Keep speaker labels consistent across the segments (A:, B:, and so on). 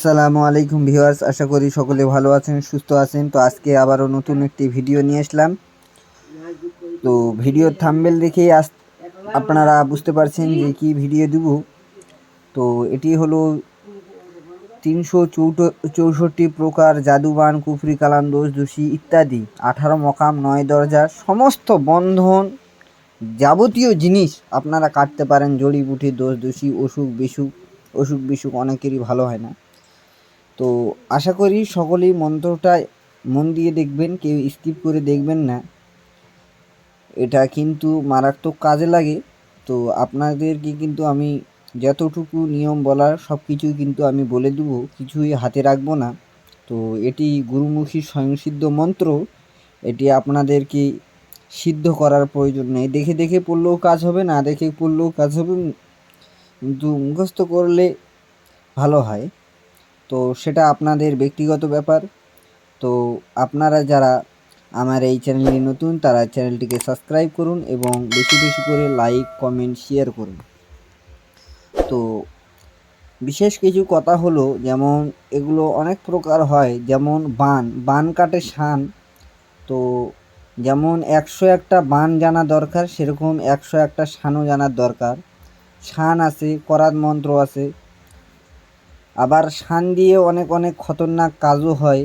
A: আসসালামু আলাইকুম ভিউয়ার্স, আশা করি সকলে ভালো আছেন, সুস্থ আছেন। তো আজকে আবারও নতুন একটি ভিডিও নিয়ে আসলাম। তো ভিডিওর থাম্বেল দেখেই আস আপনারা বুঝতে পারছেন যে কি ভিডিও দেব। তো এটি হলো তিনশো চৌষট্টি প্রকার জাদুবান, কুফরি কালাম দোষ দোষী ইত্যাদি, আঠারো মকাম, নয় দরজা, সমস্ত বন্ধন যাবতীয় জিনিস আপনারা কাটতে পারেন। জড়িবুটি, দোষ, দোষী, অসুখ, বিসুখ অসুখ বিসুখ অনেকেরই ভালো হয় না। তো আশা করি সকলেই মন্ত্রটা মন দিয়ে দেখবেন, কেউ স্কিপ করে দেখবেন না। এটা কিন্তু মারাত্মক কাজে লাগে। তো আপনাদেরকে কিন্তু আমি যতটুকু নিয়ম বলার সব কিছুই কিন্তু আমি বলে দেবো, কিছুই হাতে রাখব না। তো এটি গুরুমুখী স্বয়ংসিদ্ধ মন্ত্র, এটি আপনাদেরকে সিদ্ধ করার প্রয়োজন নেই। দেখে দেখে পড়লেও কাজ হবে, না দেখে পড়লেও কাজ হবে, কিন্তু মুখস্থ করলে ভালো হয়। তো সেটা আপনাদের ব্যক্তিগত ব্যাপার। তো আপনারা যারা আমার এই চ্যানেলে নতুন, তারা চ্যানেলটিকে সাবস্ক্রাইব করুন এবং বেশি বেশি করে লাইক, কমেন্ট, শেয়ার করুন। তো বিশেষ কিছু কথা হলো, যেমন এগুলো অনেক প্রকার হয়, যেমন বান বান কাটে শান। তো যেমন একশো একটা বান জানা দরকার, সেরকম একশো একটা শানও জানার দরকার। শান আছে, করাত মন্ত্র আছে আবার শান দিয়ে অনেক অনেক খতরনাক কাজও হয়।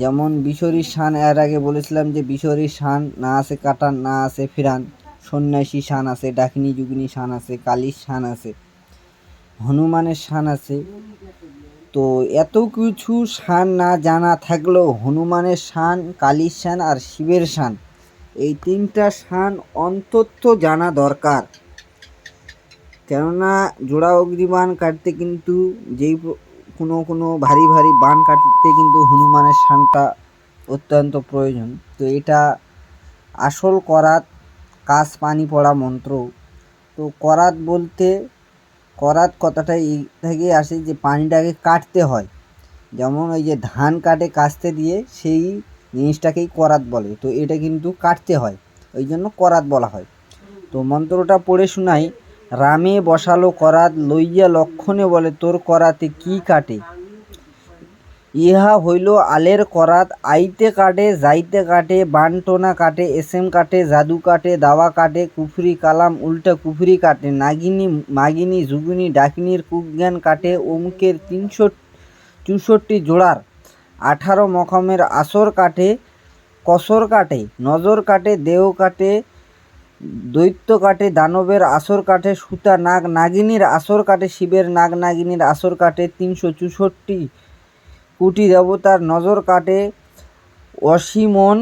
A: যেমন বিশরীর শান, এর আগে বলেছিলাম যে বিশরীর শান, না আছে কাটান, না আছে ফিরান। সন্ন্যাসী শান আছে, ডাকিনী যুগিনী শান আছে কালীর শান আছে, হনুমানের শান আছে। তো এত কিছু শান না জানা থাকলেও হনুমানের শান, কালীর শান আর শিবের শান, এই তিনটা শান অন্তত জানা দরকার। কেননা জোড়া অগ্নিবাণ কাটতে কিন্তু যেই কোনো কোনো ভারী ভারী বান কাটতে কিন্তু হনুমানের শানটা অত্যন্ত প্রয়োজন। তো এটা আসল করাত কাজ পানি পড়া মন্ত্র। তো করাত বলতে, করাত কথাটা এই থেকে আসে যে পানিটাকে কাটতে হয়। যেমন ওই যে ধান কাটে কাস্তে দিয়ে, সেই জিনিসটাকেই করাত বলে। তো এটা কিন্তু কাটতে হয়। ওই জন্য করাত বলা হয়। তো মন্ত্রটা পড়ে শোনাই রামে বসালো করাত লইয়া লক্ষণে বলে, তোর করাতে কি কাটে? ইহা হইল আলের করাত, আইতে কাটে, যাইতে কাটে, বানটোনা কাটে এসএম কাটে, জাদু কাটে, দাওয়া কাটে, কুফরি কালাম, উল্টা কুফরি কাটে, নাগিনী, মাগিনী, যুগিনী, ডাকিনীর কুজ্ঞান কাটে, অমুকের তিনশো, চৌষট্টি জোড়ার আঠারো মকমের আসর কাটে, কসর কাটে, নজর কাটে, দেহ কাটে দৈত্য কাটে দানবের আসর কাটে সুতা নাগ নাগিনীর আসর কাটে শিবের নাগ নাগিনীর আসর কাটে তিনশো চৌষট্টি কুটি দেবতার নজর কাটে অসীমন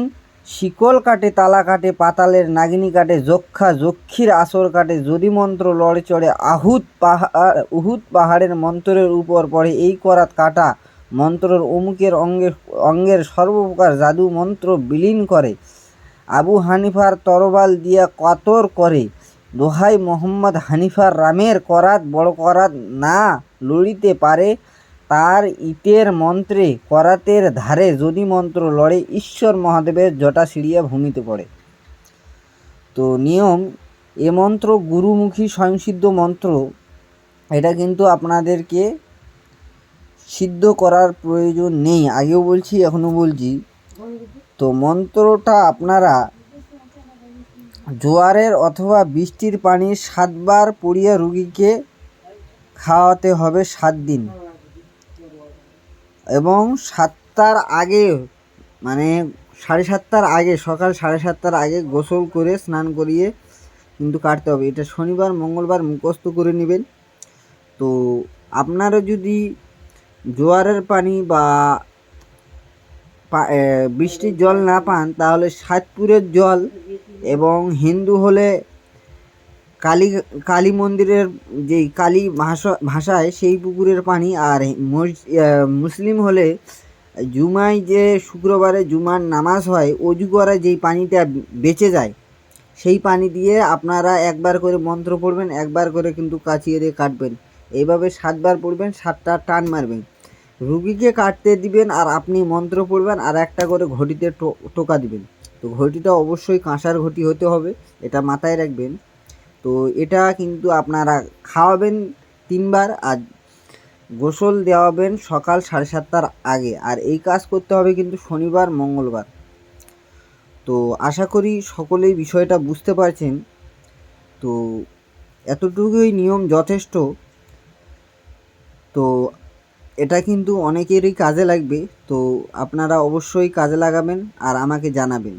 A: শিকল কাটে, তালা কাটে, পাতালের নাগিনী কাটে, যক্ষা যক্ষীর আসর কাটে, যদি মন্ত্র লড়ে চড়ে, আহুত পাহাড়, উহুত পাহাড়ের মন্ত্রের উপর পড়ে, এই করাত কাটা মন্ত্রর অমুকের অঙ্গের অঙ্গের সর্বপ্রকার জাদু মন্ত্র বিলীন করে। আবু হানিফার তরবাল দিয়া কাতর করে? দোহাই মোহাম্মদ হানিফার রামের করাত, বড় করাত না লড়িতে পারে তার ইটের মন্ত্রে, করাতের ধারে যদি মন্ত্র লড়ে, ঈশ্বর মহাদেবের জটা সিঁড়িয়া ভূমিতে পড়ে। তো নিয়ম, এ মন্ত্র গুরুমুখী স্বয়ংসিদ্ধ মন্ত্র, এটা কিন্তু আপনাদেরকে সিদ্ধ করার প্রয়োজন নেই। আগেও বলছি, এখনও বলছি। তো মন্ত্রটা আপনারা জোয়ারের অথবা বৃষ্টির পানি সাতবার পড়িয়া রুগীকে খাওয়াতে হবে সাত দিন। এবং সাতটার আগে মানে সাড়ে সাতটার আগে, সকাল সাড়ে সাতটার আগে গোসল করে স্নান করিয়ে কিন্তু কাটতে হবে। এটা শনিবার, মঙ্গলবার মুখস্থ করে নেবেন। তো আপনারা যদি জোয়ারের পানি বা বৃষ্টির জল না পান, তাহলে সাতপুরের জল এবং হিন্দু হলে কালী কালী মন্দিরের যেই কালী ভাষা, ভাষায় সেই পুকুরের পানি আর মুসলিম হলে জুমায় যে শুক্রবারে জুমার নামাজ হয়, অজু করা যেই পানিটা বেঁচে যায়, সেই পানি দিয়ে আপনারা একবার করে মন্ত্র পড়বেন, একবার করে কিন্তু কাচিয়ে দিয়ে কাটবেন। এইভাবে সাতবার পড়বেন, সাতটা টান মারবেন। রুগীকে কাটতে দিবেন আর আপনি মন্ত্র পড়বেন আর একটা করে ঘটিতে টোকা দিবেন। তো ঘটিটা অবশ্যই কাঁসার ঘটি হতে হবে, এটা মাথায় রাখবেন। তো এটা কিন্তু আপনারা খাওয়াবেন তিনবার আর গোসল দেওয়াবেন সকাল সাড়ে সাতটার আগে। আর এই কাজ করতে হবে কিন্তু শনিবার, মঙ্গলবার। তো আশা করি সকলেই বিষয়টা বুঝতে পারছেন। তো এতটুকুই নিয়ম যথেষ্ট। তো এটা কিন্তু অনেকেরই কাজে লাগবে তো আপনারা অবশ্যই কাজে লাগাবেন আর আমাকে জানাবেন।